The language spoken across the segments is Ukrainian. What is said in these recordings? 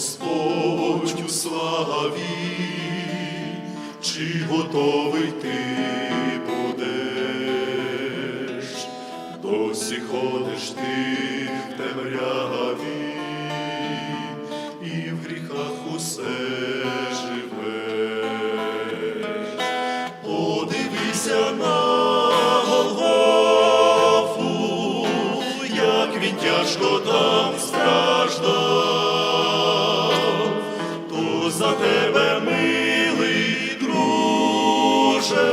Господь у славі, чи готовий ти будеш, досі ходиш ти в темряві, і в гріхах усе живеш. Подивися на Голгофу, як він тяжко там страждав, милий друже,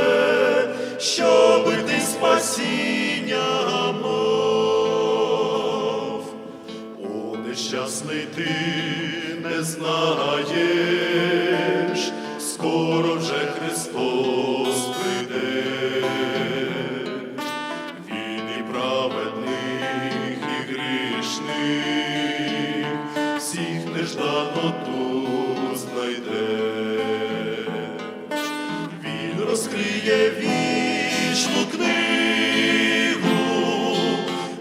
щоби ти спасіння мав. О, нещасний ти не знаєш, скоро вже Христос прийде. Він і праведних, і грішних, всіх неждано тут знайде. Розкриє вічну книгу,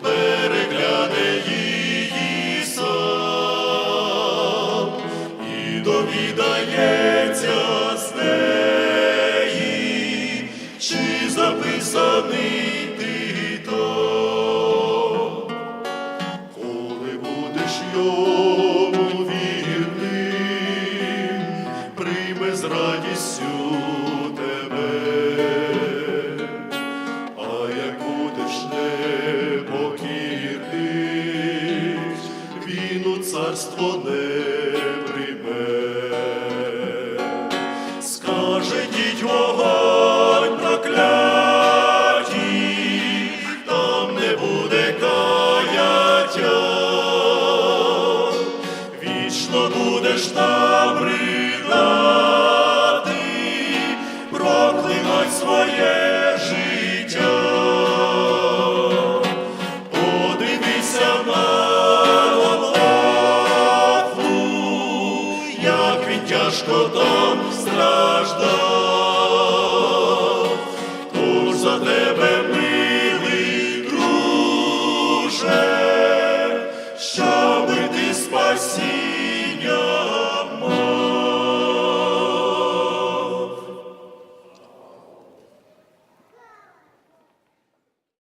перегляне її сам і довідається з неї, чи записаний ти. Коли будеш йому вірним, прийме з радістю царство не прийме. Скаже діть вогонь прокляті, там не буде каяття, вічно будеш там як